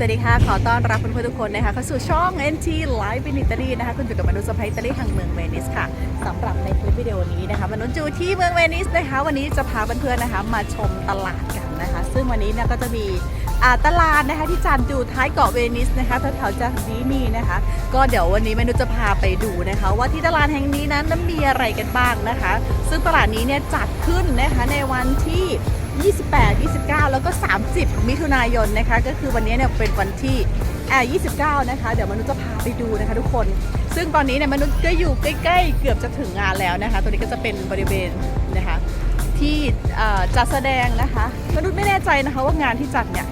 สวัสดีค่ะ ขอต้อนรับเพื่อนๆทุกคนนะคะเข้าสู่ช่อง NT Live in Italy นะคะ คุณอยู่กับมนุษย์สไปอิตาลีทางเมืองเวนิสค่ะสำหรับในคลิปวิดีโอนี้นะคะมนุษย์อยู่ที่เมืองเวนิสนะคะ วันนี้จะพาเพื่อนๆนะคะ มาชมตลาดกัน นะคะ ซึ่งวันนี้เนี่ยก็จะมีตลาดนะคะที่จัดอยู่ท้ายเกาะเวนิสนะคะแถวๆจาดีนีนะคะ ก็เดี๋ยววันนี้มนุษย์จะพาไปดูนะคะ ว่าที่ตลาดแห่งนี้นั้นมีอะไรกันบ้างนะคะ ซึ่งตลาดนี้เนี่ยจัดขึ้นนะคะในวันที่ 28 29 แล้วก็ 30 มิถุนายนนะคะ ก็คือวันนี้เนี่ยเป็นวันที่อ่า29 นะคะ เดี๋ยวมนุษย์จะพาไปดูนะคะทุกคน ซึ่งตอนนี้เนี่ยมนุษย์ก็อยู่ใกล้ๆ เกือบจะถึงงานแล้วนะคะ ตัวนี้ก็จะเป็นบริเวณนะคะ ที่จัดแสดงนะคะมนุษย์ไม่แน่ใจนะคะว่างานที่จัดเนี่ย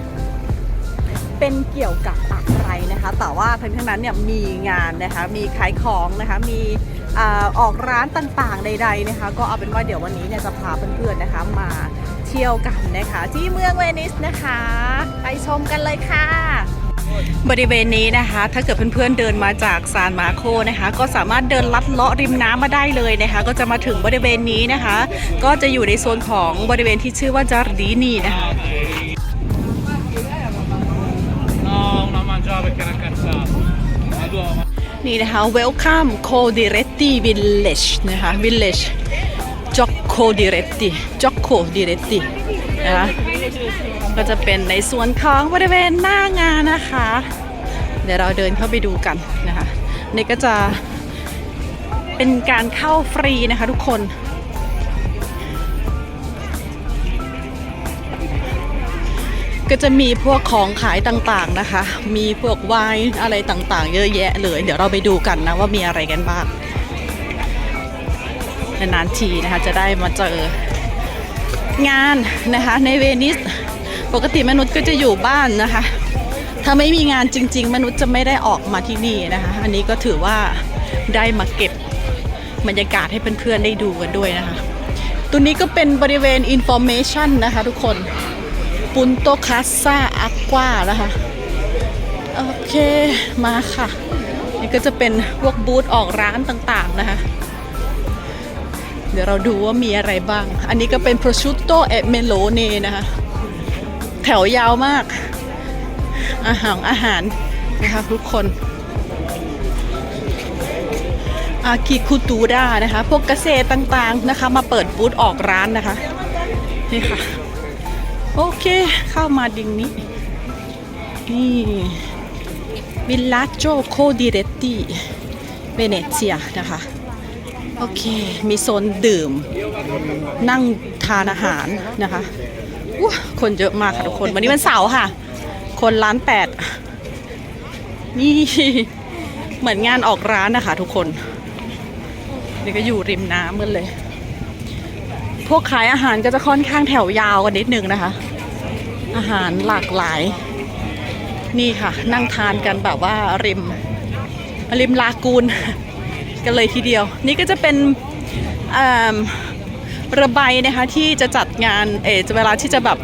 เป็นเกี่ยวกับอะไรนะคะ แต่ว่าทั้งนี้ทั้งนั้นเนี่ยมีงานนะคะ มีขายของนะคะ มีออกร้านต่างๆใด ๆนะคะ ก็เอาเป็นว่าเดี๋ยววันนี้เนี่ยจะพาเพื่อนๆนะคะมาเที่ยวกันนะคะ ที่เมืองเวนิสนะคะ ไปชมกันเลยค่ะ บริเวณนี้นะคะ ถ้าเกิดเพื่อนๆเดินมาจากซานมาโคนะคะ ก็สามารถเดินลัดเลาะริมน้ำมาได้เลยนะคะ ก็จะมาถึงบริเวณนี้นะคะ ก็จะอยู่ในโซนของบริเวณที่ชื่อว่าจาร์ดีนีนะคะนี่นะคะ Welcome c o d i r e t t i Village นะคะ Village Jocko Diretti Jocko Diretti นะคะ ก็จะเป็นในส่วนของบริเวณหน้างานนะคะ เดี๋ยวเราเดินเข้าไปดูกันนะคะนี่ก็จะเป็นการเข้าฟรีนะคะทุกคน ก็จะมีพวกของขายต่างๆนะคะ มีพวกไวน์อะไรต่างๆ เยอะแยะเลย เดี๋ยวเราไปดูกันนะว่ามีอะไรกันบ้างนานๆทีนะคะจะได้มาเจองานนะคะในเวนิส ปกติมนุษย์ก็จะอยู่บ้านนะคะ ถ้าไม่มีงานจริง ๆ มนุษย์จะไม่ได้ออกมาที่นี่นะคะ อันนี้ก็ถือว่าได้มาเก็บบรรยากาศให้เพื่อนๆได้ดูกันด้วยนะคะตัวนี้ก็เป็นบริเวณ information นะคะทุกคนปุนโตคาซาอักวานะคะ โอเคมาค่ะ นี่ก็จะเป็นพวกบูธออกร้านต่างๆนะคะ เดี๋ยวเราดูว่ามีอะไรบ้าง อันนี้ก็เป็น prosciutto e melone นะคะ แถวยาวมาก อาหารอาหารนะคะทุกคน อากิคุตูด้านะคะ พวกเกษตรต่างๆนะคะ มาเปิดบูธออกร้านนะคะ นี่ค่ะ โอเคเข้ามาดิงนี้ นี่วิลลาโจโคดิเรตติเวเนเซียนะคะ โอเค มีโซนดื่ม นั่งทานอาหารนะคะ อู้คนเยอะมากค่ะทุกคน วันนี้วันเสาร์ค่ะ คนร้านแปดนี่เหมือนงานออกร้านนะคะทุกคน นี่ก็อยู่ริมน้ำกันเลย พวกขายอาหารก็จะค่อนข้างแถวยาวกันนิดนึงนะคะ อาหารหลากหลาย นี่ค่ะ นั่งทานกันแบบว่าริม ริมลากูน กันเลยทีเดียว นี่ก็จะเป็นอ่า ระบายนะคะที่จะจัดงานเออเวลาที่จะแบบ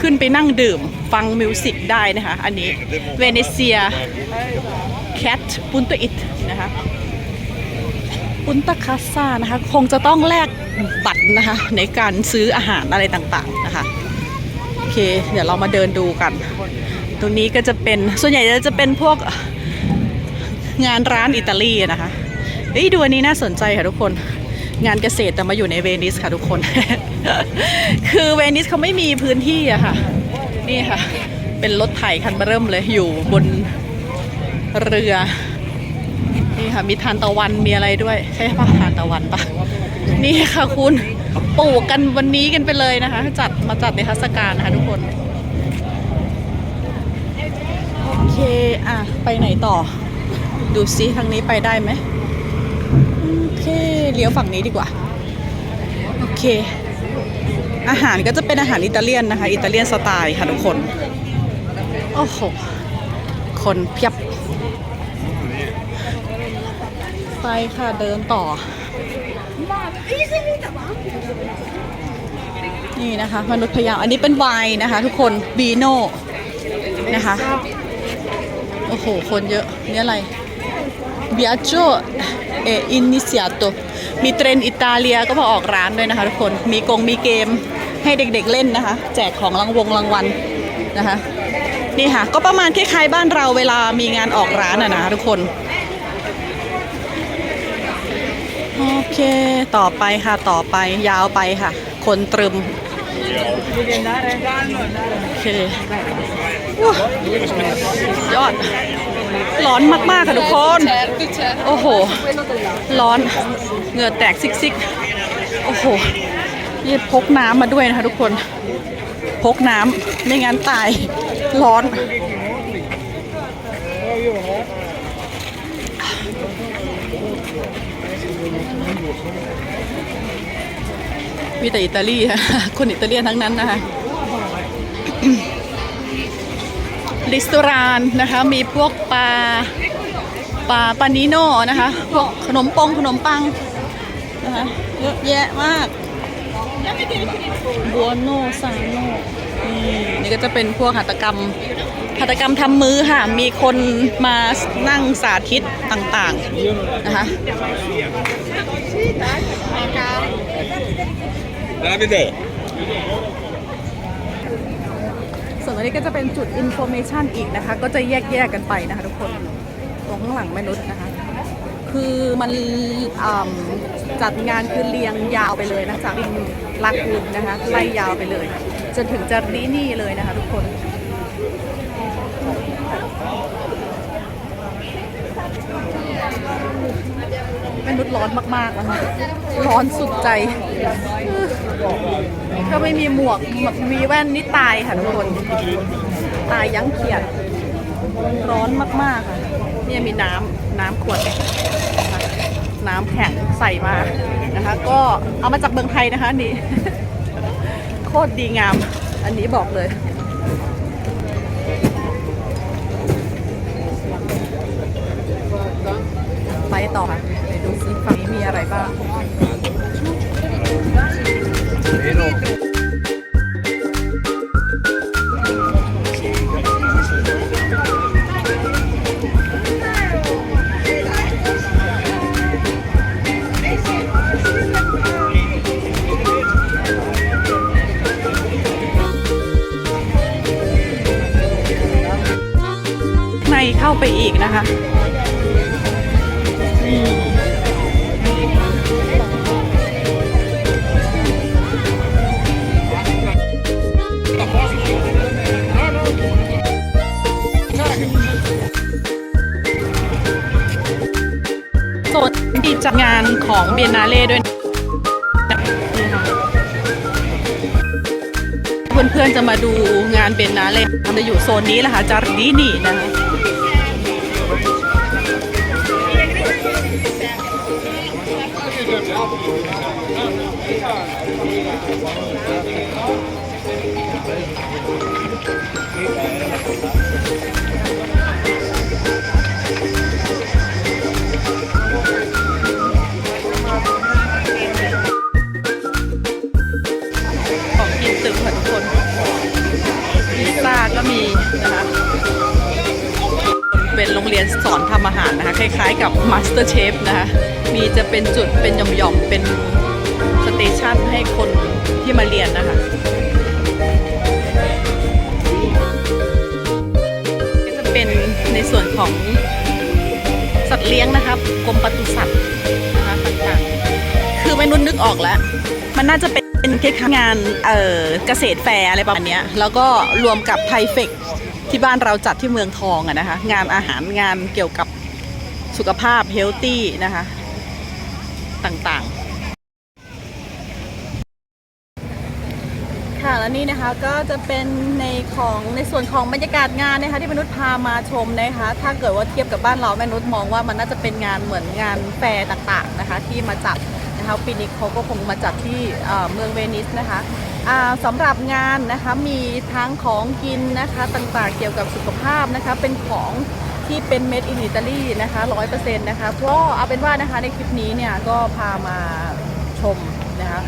ขึ้นไปนั่งดื่มฟังมิวสิกได้นะคะ อันนี้เวเนเซียแคทปุนตอิตนะคะปุนตาคาซ่านะคะ คงจะต้องแลกบัตรนะคะ ในการซื้ออาหารอะไรต่างๆนะคะโอเค เดี๋ยวเรามาเดินดูกัน ตรงนี้ก็จะเป็นส่วนใหญ่จะเป็นพวกงานร้านอิตาลีนะคะเฮ้ยดูอันนี้น่าสนใจค่ะทุกคน งานเกษตรแต่มาอยู่ในเวนิสค่ะทุกคน คือเวนิสเขาไม่มีพื้นที่อะค่ะ นี่ค่ะ เป็นรถไถคันเบอร์เริ่มเลยอยู่บนเรือ นี่ค่ะมีทานตะวันมีอะไรด้วย ใช่ปะทานตะวันปะนี่ค่ะคุณปลูกกันวันนี้กันไปเลยนะคะ จัดมาจัดในเทศกาลนะคะทุกคนโอเคอะไปไหนต่อ ดูซิทางนี้ไปได้ไหมโอเค เลี้ยวฝั่งนี้ดีกว่า โอเค อาหารก็จะเป็นอาหารอิตาเลียนนะคะ อิตาเลียนสไตล์ค่ะทุกคน โอ้โห คนเพียบ ไปค่ะเดินต่อ นี่นะคะ มนุษย์พยาอันนี้เป็นไวน์นะคะ ทุกคนบีโน่นะคะ โอ้โห คนเยอะ นี่อะไร Viaggio e iniziato มีเทรนอิตาเลียก็มาออกร้านด้วยนะคะทุกคน มีกงมีเกมให้เด็กๆเล่นนะคะ แจกของรางวงรางวัลนะคะ นี่ค่ะ ก็ประมาณคล้ายๆบ้านเราเวลามีงานออกร้านอะนะทุกคน โอเค ต่อไปค่ะต่อไปยาวไปค่ะ คนตรึม โอเคว้ายอด ร้อนมาก ๆ ค่ะทุกคน โอ้โห ร้อน เหงื่อแตกซิกๆ โอ้โหนี่พกน้ำมาด้วยนะคะทุกคน พกน้ำไม่งั้นตาย ร้อน มีแต่อิตาลีค่ะคนอิตาเลียนทั้งนั้นนะคะรีสตอรานนะคะ มีพวกปลาปลาปานิโน่นะคะ พวกขนมปงขนมปังนะคะเยอะแยะมากบัวโนซาโนนี่นี่ก็จะเป็นพวกหัตถกรรมหัตถกรรมทำมือค่ะ มีคนมานั่งสาธิตต่างๆนะคะ Davide. ส่วนอันนี้ก็จะเป็นจุดอินโฟเมชันอีกนะคะ ก็จะแยกแยกๆกันไปนะคะทุกคนตรงข้างหลังแม่นุษย์นะคะ คือมันอ่ำจัดงานคือเรียงยาวไปเลยนะจากลากูนนะคะไล่ยาวไปเลย จนถึงจารีนี่เลยนะคะทุกคน แม่นุษย์ร้อนมากๆนะคะร้อนสุดใจ ก็ไม่มีหมวกมีแว่นนี่ตายค่ะทุกคน ตายยั้งเขียด ร้อนมากๆค่ะเนี่ยมีน้ำน้ำขวดนะคะน้ำแข็งใส่มานะคะ ก็เอามาจากเมืองไทยนะคะนี่ โคตรดีงาม อันนี้บอกเลย ต่อค่ะไปดูซิฝั่งนี้มีอะไรบ้างในเข้าไปอีกนะคะ โซนที่จัดงานของเบียนนาเล่ด้วยเพื่อนๆจะมาดูงานเบียนนาเล่จะอยู่โซนนี้แหละค่ะจาร์ดีนี่นะคะ ขอ เป็นโรงเรียนสอนทำอาหารนะคะ คล้ายๆกับ Master Chef นะคะ มีจะเป็นจุดเป็นหย่อมๆ เป็นสเตชันให้คนที่มาเรียนนะคะก็จะเป็นในส่วนของสัตว์เลี้ยงนะครับกรมปศุสัตว์นะคะต่างๆ คือไม่นุ่นนึกออกแล้ว มันน่าจะเป็นเป็นคล้ายๆงานเอ่อเกษตรแฟร์อะไรประมาณนี้แล้วก็รวมกับไทเฟก ที่บ้านเราจัดที่เมืองทองอะนะคะ งานอาหารงานเกี่ยวกับสุขภาพเฮลตี้นะคะ ต่างๆ ค่ะแล้วนี่นะคะก็จะเป็นในของในส่วนของบรรยากาศงานนะคะ ที่มนุษย์พามาชมนะคะ ถ้าเกิดว่าเทียบกับบ้านเราแม่นุษย์มองว่ามันน่าจะเป็นงานเหมือนงานแฟร์ต่างๆนะคะ ที่มาจัด นะคะปีนี้เขาก็คงมาจัดที่เมืองเวนิสนะคะสำหรับงานนะคะมีทั้งของกินนะคะต่างๆเกี่ยวกับสุขภาพนะคะเป็นของที่เป็นเม็ดอินอิตาลีนะคะร้อยเปอร์เซ็นต์นะคะเพราะเอาเป็นว่านะคะในคลิปนี้เนี่ยก็พามาชมนะคะ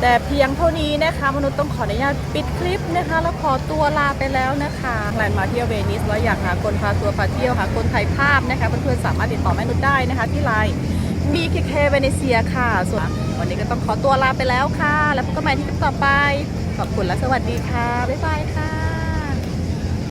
แต่เพียงเท่านี้นะคะมนุษย์ต้องขออนุญาตปิดคลิปนะคะ แล้วขอตัวลาไปแล้วนะคะแลนมาเที่ยวเวนิสแล้วอยากหาคนพาตัวพาเที่ยวหาคนถ่ายภาพนะคะเพื่อนๆสามารถติดต่อแม่นุชได้นะคะที่ไลน์ มีเคเคเวเนเซียค่ะ ส่วนวันนี้ก็ต้องขอตัวลาไปแล้วค่ะ แล้วพบกันใหม่ที่คลิปต่อไป ขอบคุณและสวัสดีค่ะ บ๊ายบายค่ะ